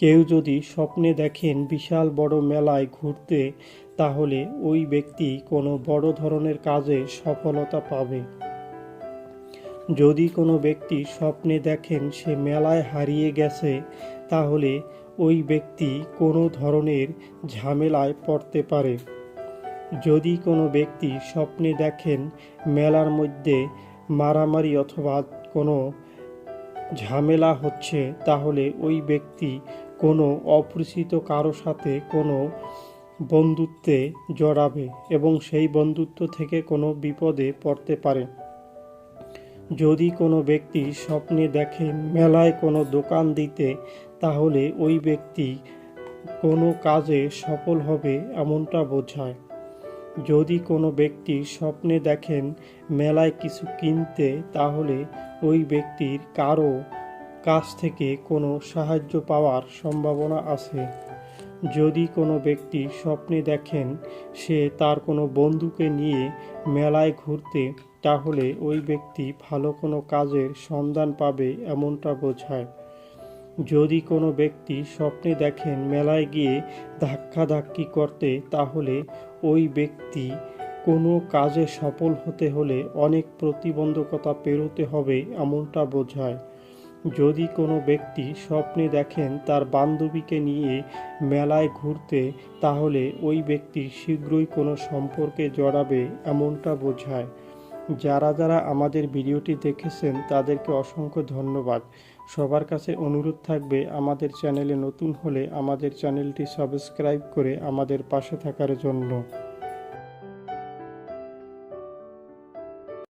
কেউ যদি স্বপ্নে দেখেন বিশাল বড় মেলায় ঘুরতে, তাহলে ওই ব্যক্তি কোনো বড় ধরনের কাজে সফলতা পাবে। যদি কোনো ব্যক্তি স্বপ্নে দেখেন সে মেলায় হারিয়ে গেছে, তাহলে ওই ব্যক্তি কোনো ধরনের ঝামেলায় পড়তে পারে। যদি কোনো ব্যক্তি স্বপ্নে দেখেন মেলার মধ্যে মারামারি অথবা কোনো ঝামেলা হচ্ছে, তাহলে ওই ব্যক্তি কোনো অপরিচিত কারও সাথে কোনো বন্ধুত্বে জড়াবে এবং সেই বন্ধুত্ব থেকে কোনো বিপদে পড়তে পারে। যদি কোনো ব্যক্তি স্বপ্নে দেখেন মেলায় কোনো দোকান দিতে, তাহলে ওই ব্যক্তি কোনো কাজে সফল হবে এমনটা বোঝায়। যদি কোনো ব্যক্তি স্বপ্নে দেখেন মেলায় কিছু কিনতে, তাহলে ওই ব্যক্তির কারও কাছ থেকে কোনো সাহায্য পাওয়ার সম্ভাবনা আছে। যদি কোনো ব্যক্তি স্বপ্নে দেখেন সে তার কোনো বন্ধুকে নিয়ে মেলায় ঘুরতে, তাহলে ওই ব্যক্তি ভালো কোনো কাজের সন্ধান পাবে এমনটা বোঝায়। যদি কোনো ব্যক্তি স্বপ্নে দেখেন মেলায় গিয়ে ধাক্কাধাক্কি করতে, তাহলে ওই ব্যক্তি কোনো কাজে সফল হতে হলে অনেক প্রতিবন্ধকতা পেরোতে হবে এমনটা বোঝায়। যদি কোনো ব্যক্তি স্বপ্নে দেখেন তার বান্ধবীকে নিয়ে মেলায় ঘুরতে, তাহলে ওই ব্যক্তি শীঘ্রই কোনো সম্পর্কে জড়াবে এমনটা বোঝায়। যারা যারা আমাদের ভিডিওটি দেখেছেন, তাদেরকে অসংখ্য ধন্যবাদ। সবার কাছে অনুরোধ থাকবে, আমাদের চ্যানেলে নতুন হলে আমাদের চ্যানেলটি সাবস্ক্রাইব করে আমাদের পাশে থাকার জন্য।